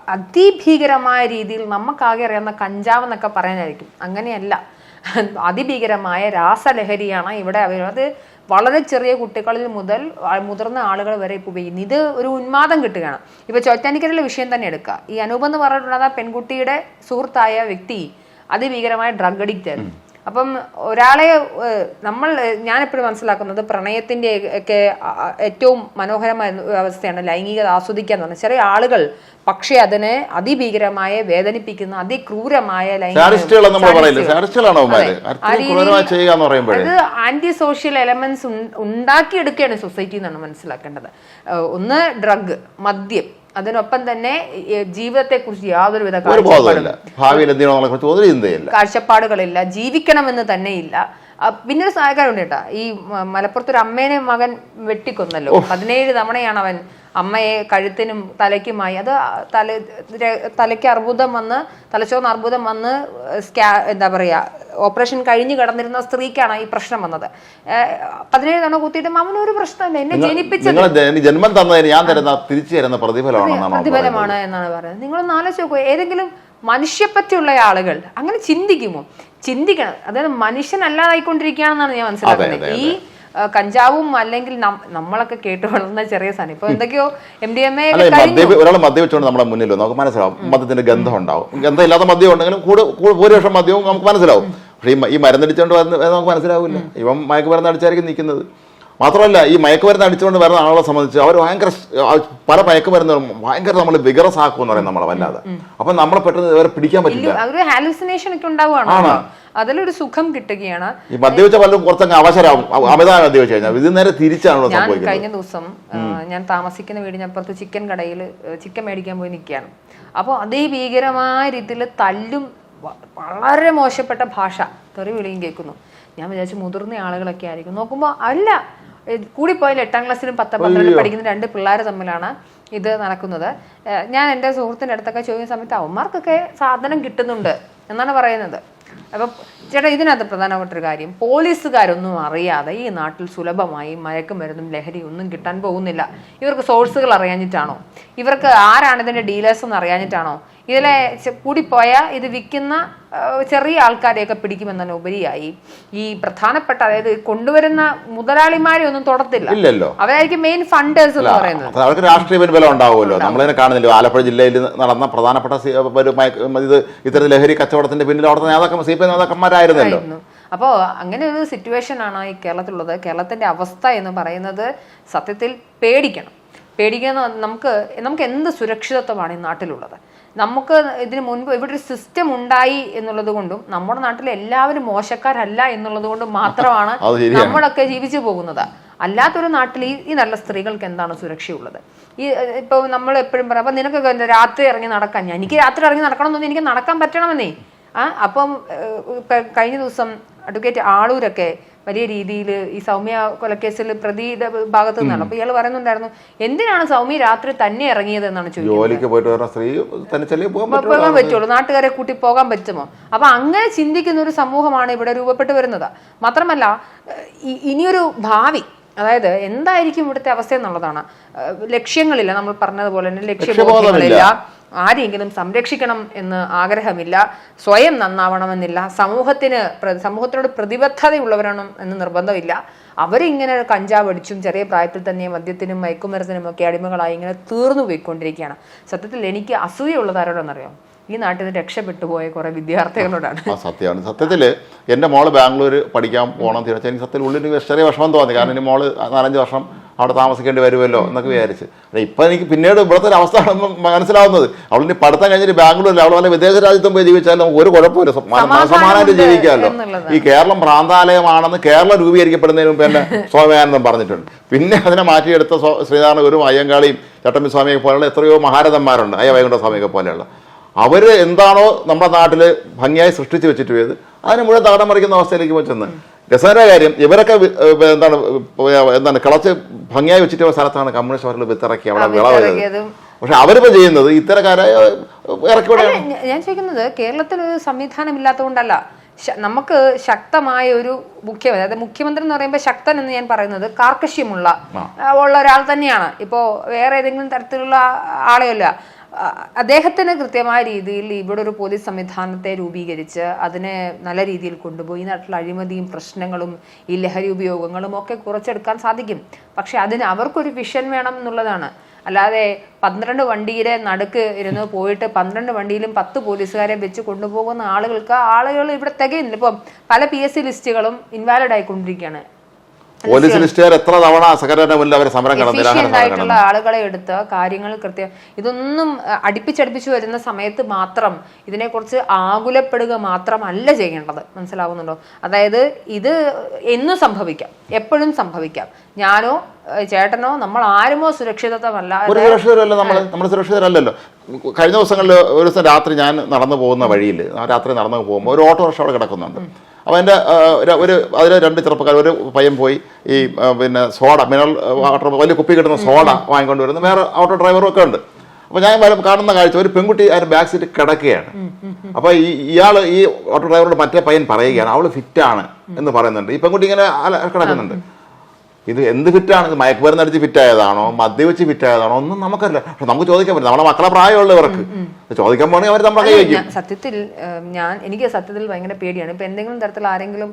അതിഭീകരമായ രീതിയിൽ നമുക്കാകെ അറിയാവുന്ന കഞ്ചാവ് എന്നൊക്കെ പറയാനായിരിക്കും. അങ്ങനെയല്ല. അതിഭീകരമായ രാസലഹരിയാണ് ഇവിടെ അവർ അത് വളരെ ചെറിയ കുട്ടികളിൽ മുതൽ മുതിർന്ന ആളുകൾ വരെ ഇപ്പോൾ ഉപയോഗിക്കുന്നു ഇത് ഒരു ഉന്മാദം കിട്ടുകയാണ്. ഇപ്പൊ ചോറ്റാനിക്കരയിലെ വിഷയം തന്നെ എടുക്കുക. ഈ അനൂപ് എന്ന് പറഞ്ഞിട്ടുള്ളത് ആ പെൺകുട്ടിയുടെ സുഹൃത്തായ വ്യക്തി അതിഭീകരമായ ഡ്രഗ് അഡിക്റ്റ് ആയിരുന്നു അപ്പം ഒരാളെ നമ്മൾ ഞാൻ ഞാനെപ്പോഴും മനസ്സിലാക്കുന്നത് പ്രണയത്തിന്റെ ഒക്കെ ഏറ്റവും മനോഹരമായ അവസ്ഥയാണ് ലൈംഗികത ആസ്വദിക്കുക എന്ന് പറഞ്ഞാൽ ചെറിയ ആളുകൾ പക്ഷേ അതിനെ അതിഭീകരമായ വേദനിപ്പിക്കുന്ന അതിക്രൂരമായ അത്. ആന്റി സോഷ്യൽ എലമെന്റ്സ് ഉണ്ടാക്കിയെടുക്കുകയാണ് സൊസൈറ്റി എന്നാണ് മനസ്സിലാക്കേണ്ടത്. ഒന്ന് ഡ്രഗ് മദ്യം. അതിനൊപ്പം തന്നെ ജീവിതത്തെ കുറിച്ച് യാതൊരുവിധ കാഴ്ചപ്പാടും കാഴ്ചപ്പാടുകളില്ല. ജീവിക്കണമെന്ന് തന്നെയില്ല. ഇല്ല പിന്നെ ഒരു സഹായക്കാരുണ്ട് കേട്ടാ. ഈ മലപ്പുറത്തൊരു അമ്മേനെ മകൻ വെട്ടിക്കൊന്നല്ലോ. പതിനേഴ് തവണയാണ് അവൻ അമ്മയെ കഴുത്തിനും തലയ്ക്കുമായി. അത് തല തലയ്ക്ക് അർബുദം വന്ന് തലച്ചോറിന് അർബുദം വന്ന് സ്കാ എന്താ പറയുക ഓപ്പറേഷൻ കഴിഞ്ഞ് കിടന്നിരുന്ന സ്ത്രീക്കാണ് ഈ പ്രശ്നം വന്നത്. പതിനേഴ് തവണ കുത്തിയിട്ടും ഒരു പ്രശ്നമില്ല. എന്നെ ജനിപ്പിച്ചത്. ജന്മം തന്നതിന് ഞാൻ തരുന്ന തിരിച്ചു തരുന്ന പ്രതിഫലമാണ്. പ്രതിഫലമാണ് എന്നാണ് പറയുന്നത്. നിങ്ങൾ ആലോചിച്ച് നോക്കൂ ഏതെങ്കിലും മനുഷ്യപ്പറ്റിയുള്ള ആളുകൾ അങ്ങനെ ചിന്തിക്കുമോ? ചിന്തിക്കണം. അതായത് മനുഷ്യനല്ലാതായിക്കൊണ്ടിരിക്കുകയാണെന്നാണ് ഞാൻ മനസ്സിലാക്കുന്നത്. ഈ കഞ്ചാവും അല്ലെങ്കിൽ നമ്മളൊക്കെ കേട്ട് വളർന്ന ചെറിയ സാധനം. ഇപ്പൊ എന്തൊക്കെയോ എം ഡി എം എ ഒരാൾ മദ്യപിച്ചുകൊണ്ട് നമ്മുടെ മുന്നിൽ നമുക്ക് മനസ്സിലാവും മദ്യത്തിന്റെ ഗന്ധം ഉണ്ടാവും. ഗന്ധം ഇല്ലാത്ത മദ്യം ഉണ്ടെങ്കിലും കൂടെ ഭൂരിപക്ഷം മദ്യവും നമുക്ക് മനസ്സിലാവും. പക്ഷേ ഈ മരുന്നടിച്ചോണ്ട് മരുന്നടിച്ചുകൊണ്ട് വരുന്ന വരുന്നത് നമുക്ക് മനസ്സിലാവില്ല. ഇവൻ മയക്കുമരുന്ന് അടിച്ചായിരിക്കും നിൽക്കുന്നത് മാത്രമല്ല ഈ മയക്കുമരുന്ന് അടിച്ചുകൊണ്ട് വരുന്ന ആളുകളെ സംബന്ധിച്ച് അവർ ഭയങ്കര പല മയക്കുമരുന്നുകളും ഭയങ്കര നമ്മൾ വികറസ് ആക്കും എന്ന് പറയും നമ്മളെ വല്ലാതെ. അപ്പൊ നമ്മളെ പെട്ടെന്ന് ഇവരെ പിടിക്കാൻ പറ്റില്ല. അതിലൊരു സുഖം കിട്ടുകയാണ്. ഈ പലരും കുറച്ചങ്ങ് കഴിഞ്ഞാൽ ഇത് നേരെ ഞാൻ കഴിഞ്ഞ ദിവസം ഞാൻ താമസിക്കുന്ന വീടിനപ്പുറത്ത് ചിക്കൻ കടയിൽ ചിക്കൻ മേടിക്കാൻ പോയി നിൽക്കുകയാണ്. അപ്പോൾ അതേ ഭീകരമായ രീതിയിൽ തല്ലും വളരെ മോശപ്പെട്ട ഭാഷ. തെറി വിളിയും കേൾക്കുന്നു. ഞാൻ വിചാരിച്ചു മുതിർന്ന ആളുകളൊക്കെ ആയിരിക്കും. നോക്കുമ്പോൾ അല്ല കൂടി കൂടിപ്പോയാൽ എട്ടാം ക്ലാസ്സിലും പത്താം പന്ത്രണ്ടിലും പഠിക്കുന്ന രണ്ട് പിള്ളേർ തമ്മിലാണ് ഇത് നടക്കുന്നത്. ഞാൻ എന്റെ സുഹൃത്തിന്റെ അടുത്തൊക്കെ ചോദിക്കുന്ന സമയത്ത് അവന്മാർക്കൊക്കെ സാധനം കിട്ടുന്നുണ്ട് എന്നാണ് പറയുന്നത്. അപ്പം ചേട്ടാ ഇതിനകത്ത് പ്രധാനപ്പെട്ട ഒരു കാര്യം. പോലീസുകാരൊന്നും അറിയാതെ ഈ നാട്ടിൽ സുലഭമായി മയക്കുമരുന്നും ലഹരിയും ഒന്നും കിട്ടാൻ പോകുന്നില്ല. ഇവർക്ക് സോഴ്സുകൾ അറിയാഞ്ഞിട്ടാണോ? ഇവർക്ക് ആരാണ് ഇതിന്റെ ഡീലേഴ്സ് എന്ന് അറിയാഞ്ഞിട്ടാണോ? ഇതിലെ കൂടി പോയാൽ ഇത് വിൽക്കുന്ന ചെറിയ ആൾക്കാരെയൊക്കെ പിടിക്കുമെന്നതിന് ഉപരിയായി. ഈ പ്രധാനപ്പെട്ട അതായത് കൊണ്ടുവരുന്ന മുതലാളിമാരെ ഒന്നും തുടത്തില്ല. ഇല്ലല്ലോ. അവരായിരിക്കും മെയിൻ ഫണ്ടേഴ്സ് എന്ന് പറയുന്നത്. അവർക്ക് രാഷ്ട്രീയ പിൻബലം ഉണ്ടാവുമല്ലോ. നമ്മളതിനെ കാണുന്നില്ല. ആലപ്പുഴ ജില്ലയിൽ നടന്ന പ്രധാനപ്പെട്ട ഇത് ഇത്തരം ലഹരി കച്ചവടത്തിന്റെ പിന്നിൽ അവിടുത്തെ നേതാക്കൾ സി പി നേതാക്കന്മാരായിരുന്നല്ലോ. അപ്പോൾ അങ്ങനെ ഒരു സിറ്റുവേഷൻ ആണ് ഈ കേരളത്തിലുള്ളത്. കേരളത്തിന്റെ അവസ്ഥ എന്ന് പറയുന്നത് സത്യത്തിൽ പേടിക്കണം. പേടിക്കുന്ന നമുക്ക് നമുക്ക് എന്ത് സുരക്ഷിതത്വമാണ് ഈ നാട്ടിലുള്ളത്? നമുക്ക് ഇതിന് മുൻപ് ഇവിടെ ഒരു സിസ്റ്റം ഉണ്ടായി എന്നുള്ളത് കൊണ്ടും നമ്മുടെ നാട്ടിലെ എല്ലാവരും മോശക്കാരല്ല എന്നുള്ളത് കൊണ്ടും മാത്രമാണ് നമ്മളൊക്കെ ജീവിച്ചു പോകുന്നത്. അല്ലാത്തൊരു നാട്ടിൽ ഈ ഈ നല്ല സ്ത്രീകൾക്ക് എന്താണ് സുരക്ഷയുള്ളത്? ഈ ഇപ്പൊ നമ്മൾ എപ്പോഴും പറയാം അപ്പൊ നിനക്കൊക്കെ എന്താ രാത്രി ഇറങ്ങി നടക്കാൻ? ഞാൻ എനിക്ക് രാത്രി ഇറങ്ങി നടക്കണം എന്നൊന്നും എനിക്ക് നടക്കാൻ പറ്റണമെന്നേ. ആ അപ്പം കഴിഞ്ഞ ദിവസം അഡ്വക്കേറ്റ് ആളൂരൊക്കെ വലിയ രീതിയിൽ ഈ സൗമ്യ കൊലക്കേസിൽ പ്രതി ഭാഗത്തു നിന്നാണ്. അപ്പൊ ഇയാൾ പറയുന്നുണ്ടായിരുന്നു എന്തിനാണ് സൗമ്യ രാത്രി തന്നെ ഇറങ്ങിയത് എന്നാണ് ജോലിക്ക് പോയിട്ട് വരുന്ന സ്ത്രീ തനിച്ചല്ലേ പോകാൻ പോ- പറ്റുള്ളൂ. പോകാൻ പറ്റുള്ളൂ. നാട്ടുകാരെ കൂട്ടി പോകാൻ പറ്റുമോ? അപ്പൊ അങ്ങനെ ചിന്തിക്കുന്ന ഒരു സമൂഹമാണ് ഇവിടെ രൂപപ്പെട്ടു വരുന്നത്. മാത്രമല്ല ഇനിയൊരു ഭാവി അതായത് എന്തായിരിക്കും ഇവിടുത്തെ അവസ്ഥ എന്നുള്ളതാണ്. ലക്ഷ്യങ്ങളില്ല നമ്മൾ പറഞ്ഞതുപോലെ തന്നെ ലക്ഷ്യബോധങ്ങളില്ല. ആരെങ്കിലും സംരക്ഷിക്കണം എന്ന് ആഗ്രഹമില്ല സ്വയം നന്നാവണമെന്നില്ല സമൂഹത്തിന് സമൂഹത്തിനോട് പ്രതിബദ്ധതയുള്ളവരാണ് എന്ന് നിർബന്ധമില്ല. അവരിങ്ങനെ കഞ്ചാവ് അടിച്ചും ചെറിയ പ്രായത്തിൽ തന്നെ മദ്യത്തിനും മയക്കുമരുന്നിനും ഒക്കെ അടിമകളായി ഇങ്ങനെ തീർന്നു പോയിക്കൊണ്ടിരിക്കുകയാണ്. സത്യത്തിൽ എനിക്ക് അസൂയുള്ളത് ആരോടെന്നറിയാം ഈ നാട്ടിൽ നിന്ന് രക്ഷപ്പെട്ടു പോയ കുറെ വിദ്യാർത്ഥികളോടാണ്. ആ സത്യമാണ്. സത്യത്തിൽ എന്റെ മോൾ ബാംഗ്ലൂർ പഠിക്കാൻ പോകണം തീർച്ചയായും സത്യത്തിൽ ഉള്ളിൽ ചെറിയ വിഷമം തോന്നി. കാരണം ഇനി മോൾ നാലഞ്ച് വർഷം അവിടെ താമസിക്കേണ്ടി വരുമല്ലോ എന്നൊക്കെ വിചാരിച്ച്. അല്ല, ഇപ്പൊ എനിക്ക് പിന്നീട് ഇവിടുത്തെ ഒരു അവസ്ഥയാണെന്ന് മനസ്സിലാവുന്നത്. അവളിനി പഠിത്തം കഴിഞ്ഞിട്ട് ബാംഗ്ലൂരിൽ അവൾ വല്ല വിദേശ രാജ്യത്തും പോയി ജീവിച്ചാലും ഒരു കുഴപ്പമില്ല. സ- മന- മനസ്സമാധാനമായിട്ട് സമാധാനമുണ്ട് ജീവിക്കാമല്ലോ. ഈ കേരളം പ്രാന്താലയമാണെന്ന് കേരളം രൂപീകരിക്കപ്പെടുന്നതിന് മുമ്പ് തന്നെ സ്വാമിയാനന്ദം പറഞ്ഞിട്ടുണ്ട്. പിന്നെ അതിനെ മാറ്റിയെടുത്ത സ്വ- ശ്രീനാരായണ ഗുരു അയ്യങ്കാളിയും ചട്ടമ്പി സ്വാമിയെ പോലെയുള്ള എത്രയോ മഹാരഥന്മാരുണ്ട്. അയ്യ വൈകുണ്ഠ സ്വാമിയൊക്കെ പോലെയുള്ള. അവർ എന്താണോ നമ്മുടെ നാട്ടിൽ ഭംഗിയായി സൃഷ്ടിച്ചു വെച്ചിട്ട് പോയത് അതിന് മുഴുവൻ തകടം മറിക്കുന്ന അവസ്ഥയിലേക്ക് പോയി ചെന്ന്. രസകര കാര്യം ഇവരൊക്കെ എന്താണ് എന്താണ് കിളച്ച് ഭംഗിയായി വെച്ചിട്ട് സ്ഥലത്താണ് കമ്മ്യൂണിസ്റ്റ് പാർട്ടിയിൽ വിത്തിറക്കി അവിടെ വിളവ് പക്ഷെ അവരിപ്പോ ചെയ്യുന്നത് ഇത്തരക്കാരെ ഏഹ്, ഇറക്കി വിടുകയാണ് ഞ- ഞാൻ ചോദിക്കുന്നത് കേരളത്തിൽ ഒരു സംവിധാനം ഇല്ലാത്തതുകൊണ്ടല്ല നമുക്ക് ശക്തമായ ഒരു മുഖ്യമന്ത്രി അതായത് മുഖ്യമന്ത്രി എന്ന് പറയുമ്പോൾ ശക്തൻ എന്ന് ഞാൻ പറയുന്നത് കാർക്കശ്യമുള്ള ഉള്ള ഒരാൾ തന്നെയാണ്. ഇപ്പോ വേറെ ഏതെങ്കിലും തരത്തിലുള്ള ആളെയല്ല. അദ്ദേഹത്തിന് കൃത്യമായ രീതിയിൽ ഇവിടെ ഒരു പോലീസ് സംവിധാനത്തെ രൂപീകരിച്ച് അതിനെ നല്ല രീതിയിൽ കൊണ്ടുപോയി. ഈ നാട്ടിലെ അഴിമതിയും പ്രശ്നങ്ങളും ഈ ലഹരി ഉപയോഗങ്ങളും ഒക്കെ കുറച്ചെടുക്കാൻ സാധിക്കും. പക്ഷെ അതിന് അവർക്കൊരു വിഷൻ വേണം എന്നുള്ളതാണ്. അല്ലാതെ പന്ത്രണ്ട് വണ്ടിയിലെ നടുക്ക് ഇരുന്ന് പോയിട്ട് പന്ത്രണ്ട് വണ്ടിയിലും പത്ത് പോലീസുകാരെ വെച്ച് കൊണ്ടുപോകുന്ന ആളുകൾക്ക് ആളുകൾ ഇവിടെ തികയുന്നില്ല. ഇപ്പം പല പി എസ് സി ലിസ്റ്റുകളും ഇൻവാലിഡ് ആയിക്കൊണ്ടിരിക്കുകയാണ്. പോലീസ് ലിസ്റ്റുകാർ എത്ര തവണ സെക്രട്ടറിയുടെ മുന്നിൽ അവർ സമരം കിടന്നു ആളുകളെ എടുത്ത് കാര്യങ്ങൾ കൃത്യം ഇതൊന്നും അടുപ്പിച്ചടുപ്പിച്ചു വരുന്ന സമയത്ത് മാത്രം ഇതിനെക്കുറിച്ച് ആകുലപ്പെടുക മാത്രമല്ല ചെയ്യേണ്ടത്. മനസ്സിലാവുന്നുണ്ടോ? അതായത് ഇത് എന്നും സംഭവിക്കാം. എപ്പോഴും സംഭവിക്കാം. ഞാനോ ചേട്ടനോ നമ്മൾ ആരുമോ സുരക്ഷിതത്വമല്ല. ഒരു സുരക്ഷിതരല്ല നമ്മൾ നമ്മൾ സുരക്ഷിതരല്ലല്ലോ. കഴിഞ്ഞ ദിവസങ്ങളിൽ ഒരു ദിവസം രാത്രി ഞാൻ നടന്നു പോകുന്ന വഴിയിൽ രാത്രി നടന്നു പോകുമ്പോൾ ഒരു ഓട്ടോറിക്ഷ അവിടെ കിടക്കുന്നുണ്ട്. അപ്പോൾ എന്റെ ഒരു അതിൽ രണ്ട് ചെറുപ്പക്കാർ ഒരു പയ്യൻ പോയി ഈ പിന്നെ സോഡ മിനറൽ വാട്ടർ വലിയ കുപ്പി കിട്ടുന്ന സോഡ വാങ്ങിക്കൊണ്ട് വരുന്നു. വേറെ ഓട്ടോ ഡ്രൈവറും ഒക്കെ ഉണ്ട്. അപ്പോൾ ഞാൻ കാണുന്ന കാഴ്ച ഒരു പെൺകുട്ടി അതിന് ബാക്ക് സീറ്റ് കിടക്കുകയാണ്. അപ്പോൾ ഈ ഇയാൾ ഈ ഓട്ടോ ഡ്രൈവറോട് മറ്റേ പയ്യൻ പറയുകയാണ് അവൾ ഫിറ്റാണ് എന്ന് പറയുന്നുണ്ട്. ഈ പെൺകുട്ടി ഇങ്ങനെ കിടക്കുന്നുണ്ട്. ഇത് എന്ത് ഫിറ്റാണ് ഇത് മയക്കുമരുന്ന് അടിച്ച് ഫിറ്റായതാണോ? മദ്യവെച്ച് ഫിറ്റായതാണോ? ഒന്നും നമുക്കറിയില്ല. പക്ഷെ നമുക്ക് ചോദിക്കാൻ പറ്റില്ല. നമ്മുടെ മക്കളെ പ്രായമുള്ളവർക്ക് ചോദിക്കാൻ പോകണമെങ്കിൽ അവർ നമ്മളെ സത്യത്തിൽ ഞാൻ എനിക്ക് സത്യത്തിൽ ഭയങ്കര പേടിയാണ്. ഇപ്പൊ എന്തെങ്കിലും തരത്തിൽ ആരെങ്കിലും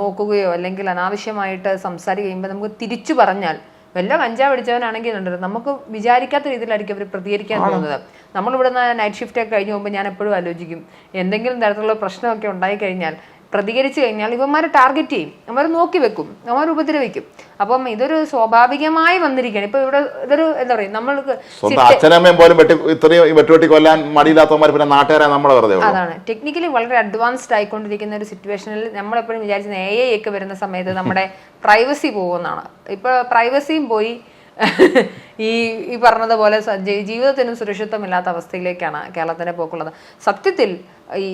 നോക്കുകയോ അല്ലെങ്കിൽ അനാവശ്യമായിട്ട് സംസാരിക്കുമ്പോൾ നമുക്ക് തിരിച്ചു പറഞ്ഞാൽ വല്ല കഞ്ചാവ് അടിച്ചവനാണെങ്കിൽ ഉണ്ടല്ലോ നമുക്ക് വിചാരിക്കാത്ത രീതിയിലായിരിക്കും അവർ പ്രതികരിക്കാൻ തോന്നുന്നത് നമ്മളിവിടെ നിന്ന് നൈറ്റ് ഷിഫ്റ്റ് ഒക്കെ കഴിഞ്ഞ് പോകുമ്പോൾ ഞാൻ എപ്പോഴും ആലോചിക്കും. എന്തെങ്കിലും തരത്തിലുള്ള പ്രശ്നമൊക്കെ ഉണ്ടായി കഴിഞ്ഞാൽ പ്രതികരിച്ചു കഴിഞ്ഞാൽ ഇവന്മാരെ ടാർഗറ്റ് ചെയ്യും. അവർ നോക്കി വെക്കും. അവർ ഉപദ്രവിക്കും. അപ്പം ഇതൊരു സ്വാഭാവികമായി വന്നിരിക്കുകയാണ്. ഇപ്പൊ ഇവിടെ ഇതൊരു എന്താ പറയുക നമ്മൾക്ക് അച്ഛനമ്മയും പോലും വെട്ടി ഇത്രയും വെട്ടുവെട്ടി കൊല്ലാൻ മടിയില്ലാത്തവന്മാർ പിന്നെ നാട്ടുകാരെ നമ്മളെ വെറുതെ അതാണ്. ടെക്നിക്കലി വളരെ അഡ്വാൻസ്ഡ് ആയിക്കൊണ്ടിരിക്കുന്ന ഒരു സിറ്റുവേഷനിൽ നമ്മളെപ്പോഴും വിചാരിച്ചത് എ ഐ ഒക്കെ വരുന്ന സമയത്ത് നമ്മുടെ പ്രൈവസി പോകുന്നതാണ് ഇപ്പൊ പ്രൈവസിയും പോയി. ഈ ഈ പറഞ്ഞതുപോലെ ജീവിതത്തിനും സുരക്ഷിതമില്ലാത്ത അവസ്ഥയിലേക്കാണ് കേരളത്തിന്റെ പോക്കുള്ളത്. സത്യത്തിൽ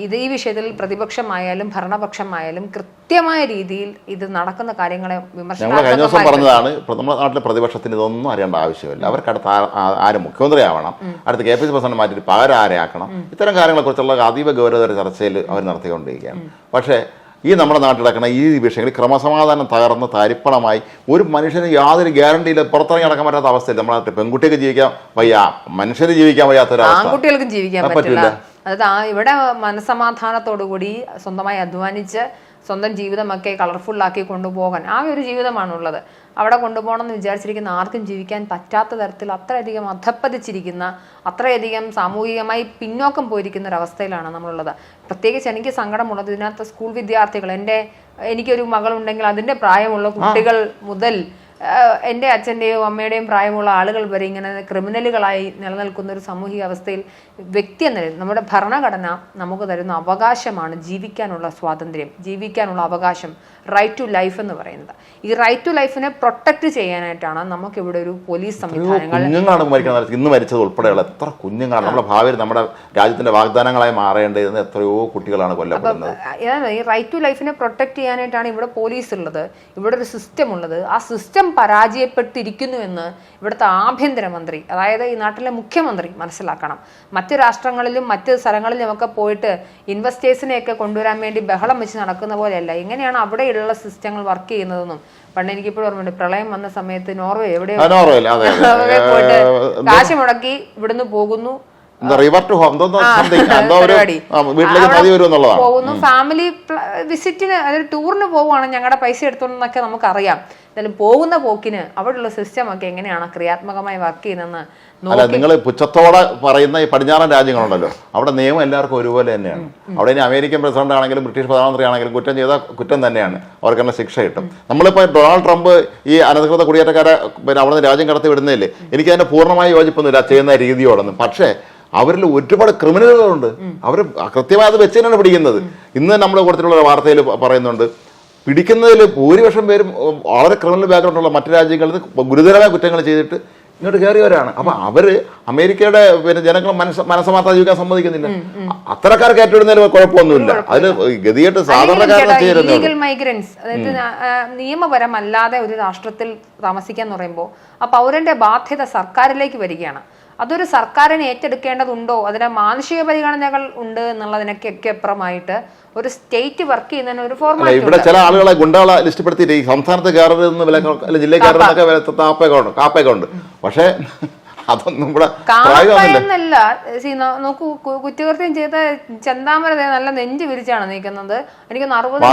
ഇത് ഈ വിഷയത്തിൽ പ്രതിപക്ഷമായാലും ഭരണപക്ഷമായാലും കൃത്യമായ രീതിയിൽ ഇത് നടക്കുന്ന കാര്യങ്ങളെ വിമർശനം കഴിഞ്ഞ ദിവസം പറഞ്ഞതാണ് നമ്മുടെ നാട്ടിലെ പ്രതിപക്ഷത്തിന് ഇതൊന്നും അറിയേണ്ട ആവശ്യമില്ല. അവർക്ക് അടുത്ത ആര് മുഖ്യമന്ത്രി ആവണം അടുത്ത കെ പി സി പ്രസിഡന്റ് മാറ്റിയിട്ട് പകരം ആരെയാക്കണം ഇത്തരം കാര്യങ്ങളെക്കുറിച്ചുള്ള അതീവ ഗൗരവതര ചർച്ചയിൽ അവർ നടത്തിക്കൊണ്ടിരിക്കുകയാണ്. പക്ഷേ ഈ നമ്മുടെ നാട്ടിൽ നടക്കുന്ന ഈ വിഷയങ്ങളിൽ ക്രമസമാധാനം തകർന്ന് തരിപ്പണമായി ഒരു മനുഷ്യന് യാതൊരു ഗ്യാരണ്ടിയില്ല പുറത്തിറങ്ങി നടക്കാൻ പറ്റാത്ത അവസ്ഥയിൽ നമ്മുടെ നാട്ടിൽ പെൺകുട്ടിക്ക് ജീവിക്കാൻ വയ്യ മനുഷ്യന് ജീവിക്കാൻ വയ്യാത്തൊരവസ്ഥ ആൺകുട്ടികൾക്കും ജീവിക്കാൻ പറ്റില്ല. അതായത് ആ ഇവിടെ മനസമാധാനത്തോടുകൂടി സ്വന്തമായി അധ്വാനിച്ച് സ്വന്തം ജീവിതമൊക്കെ കളർഫുള്ളാക്കി ആക്കി കൊണ്ടുപോകാൻ ആ ഒരു ജീവിതമാണുള്ളത്. അവിടെ കൊണ്ടുപോകണം എന്ന് വിചാരിച്ചിരിക്കുന്ന ആർക്കും ജീവിക്കാൻ പറ്റാത്ത തരത്തിൽ അത്രയധികം അധപ്പതിച്ചിരിക്കുന്ന അത്രയധികം സാമൂഹികമായി പിന്നോക്കം പോയിരിക്കുന്ന ഒരു അവസ്ഥയിലാണ് നമ്മളുള്ളത്. പ്രത്യേകിച്ച് എനിക്ക് സങ്കടമുള്ളത് ഇതിനകത്ത് സ്കൂൾ വിദ്യാർത്ഥികൾ എന്റെ എനിക്കൊരു മകളുണ്ടെങ്കിൽ അതിന്റെ പ്രായമുള്ള കുട്ടികൾ മുതൽ എന്റെ അച്ഛന്റെയോ അമ്മയുടെയും പ്രായമുള്ള ആളുകൾ വരെ ഇങ്ങനെ ക്രിമിനലുകളായി നിലനിൽക്കുന്ന ഒരു സാമൂഹിക അവസ്ഥയിൽ വ്യക്തി എന്ന നിലയിൽ നമ്മുടെ ഭരണഘടന നമുക്ക് തരുന്ന അവകാശമാണ് ജീവിക്കാനുള്ള സ്വാതന്ത്ര്യം ജീവിക്കാനുള്ള അവകാശം റൈറ്റ് ടു ലൈഫ് എന്ന് പറയുന്നത്. ഈ റൈറ്റ് ടു ലൈഫിനെ പ്രൊട്ടക്ട് ചെയ്യാനായിട്ടാണ് നമുക്കിവിടെ ഒരു പോലീസ് സംവിധാനങ്ങൾ കുഞ്ഞുങ്ങളാണ് മരിക്കുന്നത് ഇന്ന് മരിച്ചത് ഉൾപ്പെടെയുള്ള എത്ര കുഞ്ഞുങ്ങളാണ്. നമ്മുടെ ഭാവിയിൽ നമ്മുടെ രാജ്യത്തിന്റെ വാഗ്ദാനങ്ങളായി മാറേണ്ടിയിരുന്ന എത്രയോ കുട്ടികളാണ് കൊല്ലപ്പെടുന്നത്. ഈ റൈറ്റ് ടു ലൈഫിനെ പ്രൊട്ടക്ട് ചെയ്യാനായിട്ടാണ് ഇവിടെ പോലീസ് ഉള്ളത്. ഇവിടെ ഒരു സിസ്റ്റം ഉള്ളത്. ആ സിസ്റ്റം പരാജയപ്പെട്ടിരിക്കുന്നു എന്ന് ഇവിടുത്തെ ആഭ്യന്തരമന്ത്രി അതായത് ഈ നാട്ടിലെ മുഖ്യമന്ത്രി മനസ്സിലാക്കണം. മറ്റ് രാഷ്ട്രങ്ങളിലും മറ്റ് സ്ഥലങ്ങളിലും ഒക്കെ പോയിട്ട് ഇൻവെസ്റ്റേഴ്സിനെയൊക്കെ കൊണ്ടുവരാൻ വേണ്ടി ബഹളം വെച്ച് നടക്കുന്ന പോലെയല്ല. എങ്ങനെയാണ് അവിടെയുള്ള സിസ്റ്റങ്ങൾ വർക്ക് ചെയ്യുന്നതെന്നും പണ്ട് എനിക്കിപ്പോഴും ഓർമ്മയുണ്ട് പ്രളയം വന്ന സമയത്ത് നോർവേ. അവിടെ പോയിട്ട് കാശ് മുടക്കി ഇവിടുന്ന് പോകുന്നു. എന്താ റിവർ ടു ഹോം എന്തോ സംതിങ് എന്തോ ഒരു വീട്ടിലേക്ക് അവിടെ നദി വരും എന്നുള്ളതാണ് പോകുന്നു ഫാമിലി വിസിറ്റിന് അതായത് ടൂറിന് പോവുകയാണ് ഞങ്ങളുടെ പൈസ എടുത്തോണ്ടെന്നൊക്കെ നമുക്കറിയാം. എന്തായാലും പോകുന്ന പോക്കിന് അവിടെയുള്ള സിസ്റ്റം ഒക്കെ എങ്ങനെയാണ് ക്രിയാത്മകമായി വർക്ക് ചെയ്യുന്നതെന്ന് അല്ല നിങ്ങൾ പുച്ഛത്തോടെ പറയുന്ന ഈ പടിഞ്ഞാറൻ രാജ്യങ്ങളുണ്ടല്ലോ. അവിടെ നിയമം എല്ലാവർക്കും ഒരുപോലെ തന്നെയാണ്. അവിടെ ഇനി അമേരിക്കൻ പ്രസിഡന്റ് ആണെങ്കിലും ബ്രിട്ടീഷ് പ്രധാനമന്ത്രി ആണെങ്കിലും കുറ്റം ചെയ്ത കുറ്റം തന്നെയാണ്. അവർക്ക് തന്നെ ശിക്ഷ കിട്ടും. നമ്മളിപ്പോൾ ഡൊണാൾഡ് ട്രംപ് ഈ അനധികൃത കുടിയേറ്റക്കാരെ പിന്നെ അവിടെ നിന്ന് രാജ്യം കടത്തി വിടുന്നില്ലേ എനിക്ക് അതിന് പൂർണമായി യോജിപ്പൊന്നുമില്ല. ചെയ്യുന്ന രീതിയോടൊന്നും. പക്ഷേ അവരിൽ ഒരുപാട് ക്രിമിനലുകളുണ്ട്. അവർ കൃത്യമായി അത് വെച്ച് തന്നെയാണ് പിടിക്കുന്നത് ഇന്ന് നമ്മുടെ കൂട്ടത്തിലുള്ള വാർത്തയിൽ പറയുന്നുണ്ട് പിടിക്കുന്നതിൽ ഭൂരിപക്ഷം പേരും വളരെ ക്രിമിനൽ ബാക്ക്ഗ്രൗണ്ട് ഉള്ള മറ്റു രാജ്യങ്ങളിൽ നിന്ന് ഗുരുതരമായ കുറ്റങ്ങൾ ചെയ്തിട്ട് ഇങ്ങോട്ട് കയറിയവരാണ്. അപ്പൊ അവർ അമേരിക്കയുടെ പിന്നെ ജനങ്ങൾ മനസ്സ് മനസ്സമാർത്ത ജീവിക്കാൻ സമ്മതിക്കുന്നില്ല. അത്തരക്കാർക്ക് ഏറ്റെടുന്നതിൽ കുഴപ്പമൊന്നുമില്ല. അതിന് ഗതിയായിട്ട് ഇലീഗൽ മൈഗ്രൻസ് അതായത് നിയമപരമല്ലാതെ ഒരു രാഷ്ട്രത്തിൽ താമസിക്കാന്ന് പറയുമ്പോൾ ആ പൗരന്റെ ബാധ്യത സർക്കാരിലേക്ക് വരികയാണ്. അതൊരു സർക്കാരിന് ഏറ്റെടുക്കേണ്ടതുണ്ടോ? അതിന് മാനുഷിക പരിഗണനകൾ ഉണ്ട് എന്നുള്ളതിനൊക്കെ ഒക്കെ അപ്പുറമായിട്ട് ഒരു സ്റ്റേറ്റ് വർക്ക് ചെയ്യുന്നതിന് ഒരു ഫോർമാറ്റ് ഇവിടെ ചില ആളുകളെ ഗുണ്ടകളെ ലിസ്റ്റ് ഈ സംസ്ഥാനത്ത് കയറരുതെന്ന് വില ജില്ലയിൽ കയറുന്നൊക്കെ കാപ്പയൊക്കെ ഉണ്ട്. പക്ഷേ അതൊന്നും ഇവിടെ നോ- നോക്കൂ കുറ്റകൃത്യം ചെയ്ത ചെന്താമര നല്ല നെഞ്ചു വിരിച്ചാണ് നിൽക്കുന്നത് എനിക്ക് അറുപത്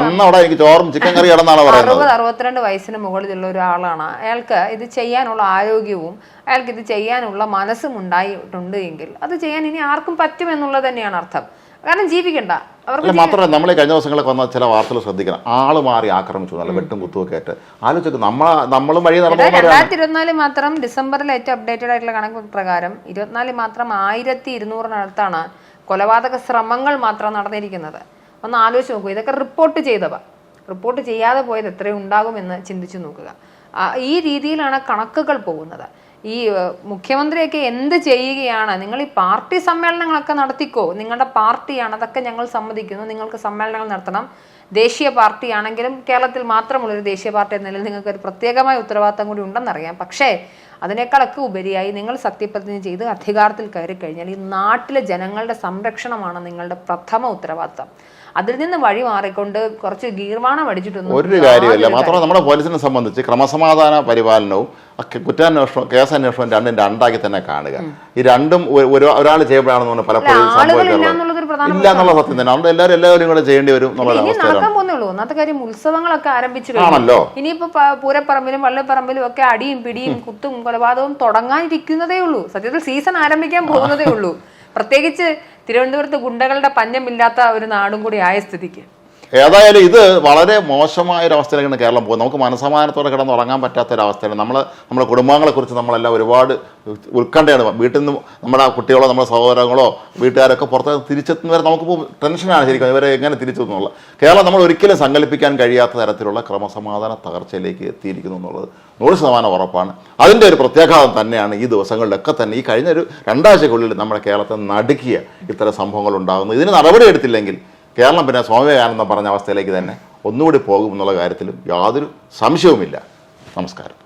എനിക്ക് ചോറും ചിക്കൻ കറി ഇടന്നാണ് പറയുന്നത്. അറുപത് അറുപത്തിരണ്ട് വയസ്സിന് മുകളിലുള്ള ഒരാളാണ്. അയാൾക്ക് ഇത് ചെയ്യാനുള്ള ആരോഗ്യവും അയാൾക്ക് ഇത് ചെയ്യാനുള്ള മനസ്സും ഉണ്ടായിട്ടുണ്ട് എങ്കിൽ അത് ചെയ്യാൻ ഇനി ആർക്കും പറ്റുമെന്നുള്ളത് തന്നെയാണ് അർത്ഥം. കാരണം ജീവിക്കണ്ട. അവർക്ക് മാത്രമല്ല നമ്മൾ കഴിഞ്ഞ ദിവസങ്ങളൊക്കെ വന്ന ചില വാർത്തകൾ ശ്രദ്ധിക്കണം. ആൾ മാറി ആക്രമിച്ചു നല്ല വെട്ടും കുത്തുമൊക്കെ ആയിട്ട്. ആലോചിച്ചു നമ്മൾ നമ്മളും വഴി രണ്ടായിരത്തി ഇരുപത്തിനാല് മാത്രം ഡിസംബറിൽ ഏറ്റവും അപ്ഡേറ്റഡ് ആയിട്ടുള്ള കണക്ക് പ്രകാരം ഇരുപത്തിനാല് മാത്രം ആയിരത്തി ഇരുന്നൂറിനടുത്താണ് കൊലപാതക ശ്രമങ്ങൾ മാത്രം നടന്നിരിക്കുന്നത്. ഒന്ന് ആലോചിച്ച് നോക്കൂ ഇതൊക്കെ റിപ്പോർട്ട് ചെയ്തവ. റിപ്പോർട്ട് ചെയ്യാതെ പോയത് എത്രയും ഉണ്ടാകുമെന്ന് ചിന്തിച്ചു നോക്കുക. ഈ രീതിയിലാണ് കണക്കുകൾ പോകുന്നത്. ഈ മുഖ്യമന്ത്രിയൊക്കെ എന്ത് ചെയ്യുകയാണ്? നിങ്ങൾ ഈ പാർട്ടി സമ്മേളനങ്ങളൊക്കെ നടത്തിക്കോ? നിങ്ങളുടെ പാർട്ടിയാണ് അതൊക്കെ ഞങ്ങൾ സമ്മതിക്കുന്നു. നിങ്ങൾക്ക് സമ്മേളനങ്ങൾ നടത്തണം. ദേശീയ പാർട്ടിയാണെങ്കിലും കേരളത്തിൽ മാത്രമുള്ളൊരു ദേശീയ പാർട്ടി എന്ന നിലയിൽ നിങ്ങൾക്ക് ഒരു പ്രത്യേകമായ ഉത്തരവാദിത്തം കൂടി ഉണ്ടെന്നറിയാം. പക്ഷേ അതിനേക്കാളൊക്കെ ഉപരിയായി നിങ്ങൾ സത്യപ്രതിജ്ഞ ചെയ്ത് അധികാരത്തിൽ കയറി കഴിഞ്ഞാൽ ഈ നാട്ടിലെ ജനങ്ങളുടെ സംരക്ഷണമാണ് നിങ്ങളുടെ പ്രഥമ ഉത്തരവാദിത്തം. അതിൽ നിന്ന് വഴി മാറിക്കൊണ്ട് കുറച്ച് ഗീർവാണം അടിച്ചിട്ടുണ്ട് ഒരു കാര്യമില്ല മാത്രമല്ല നമ്മുടെ പോലീസിനെ സംബന്ധിച്ച് ക്രമസമാധാന പരിപാലനവും ഒക്കെ കേസ് കേസന്വേഷണവും രണ്ടും രണ്ടാക്കി തന്നെ കാണുക. ഈ രണ്ടും ഒരാൾ ചെയ്യുമ്പോഴാണെന്ന് പറഞ്ഞാൽ പലപ്പോഴും സംഭവിക്കാറുള്ളത് ഇല്ല എന്നുള്ള സത്യം തന്നെ. അതുകൊണ്ട് എല്ലാവരും എല്ലാവരും കൂടെ ചെയ്യേണ്ടി വരും നടക്കാൻ ഒന്നാമത്തെ കാര്യം ഉത്സവങ്ങളൊക്കെ ആരംഭിച്ചു ആണല്ലോ. ഇനിയിപ്പോ പൂരപ്പറമ്പിലും വള്ളപ്പറമ്പിലും ഒക്കെ അടിയും പിടിയും കുത്തും കൊലപാതകവും തുടങ്ങാനിരിക്കുന്നതേ ഉള്ളൂ. സത്യത്തിൽ സീസൺ ആരംഭിക്കാൻ പോകുന്നതേ ഉള്ളൂ. പ്രത്യേകിച്ച് തിരുവനന്തപുരത്ത് ഗുണ്ടകളുടെ പഞ്ഞമില്ലാത്ത ഒരു നാടും കൂടി ആയ സ്ഥിതിക്ക്. ഏതായാലും ഇത് വളരെ മോശമായ ഒരു അവസ്ഥയിലേക്കാണ് കേരളം പോകുന്നത്. നമുക്ക് മനസമാധാനത്തോടെ കിടന്ന് ഉറങ്ങാൻ പറ്റാത്ത ഒരു അവസ്ഥയാണ്. നമ്മൾ നമ്മുടെ കുടുംബങ്ങളെക്കുറിച്ച് നമ്മളെല്ലാം ഒരുപാട് ഉത്കണ്ഠയാണ്. വീട്ടിൽ നിന്ന് നമ്മുടെ കുട്ടികളോ നമ്മുടെ സഹോദരങ്ങളോ വീട്ടുകാരൊക്കെ പുറത്ത് തിരിച്ചെത്തുന്നവരെ നമുക്കിപ്പോൾ ടെൻഷനാണ് ശരിക്കും. ഇവരെ എങ്ങനെ തിരിച്ചെത്തുന്നുള്ള കേരളം നമ്മൾ ഒരിക്കലും സങ്കല്പിക്കാൻ കഴിയാത്ത തരത്തിലുള്ള ക്രമസമാധാന തകർച്ചയിലേക്ക് എത്തിയിരിക്കുന്നു എന്നുള്ളത് നൂറ് ശതമാനം ഉറപ്പാണ്. അതിന്റെ ഒരു പ്രത്യാഘാതം തന്നെയാണ് ഈ ദിവസങ്ങളിലൊക്കെ തന്നെ ഈ കഴിഞ്ഞ ഒരു രണ്ടാഴ്ചക്കുള്ളിൽ നമ്മുടെ കേരളത്തെ നടുക്കിയ ഇത്തരം സംഭവങ്ങൾ ഉണ്ടാകുന്നു ഇതിന് നടപടി എടുത്തില്ലെങ്കിൽ കേരളം പിന്നെ സ്വാമി വിവേകാനന്ദം പറഞ്ഞ അവസ്ഥയിലേക്ക് തന്നെ ഒന്നുകൂടി പോകും എന്നുള്ള കാര്യത്തിലും യാതൊരു സംശയവുമില്ല. നമസ്കാരം.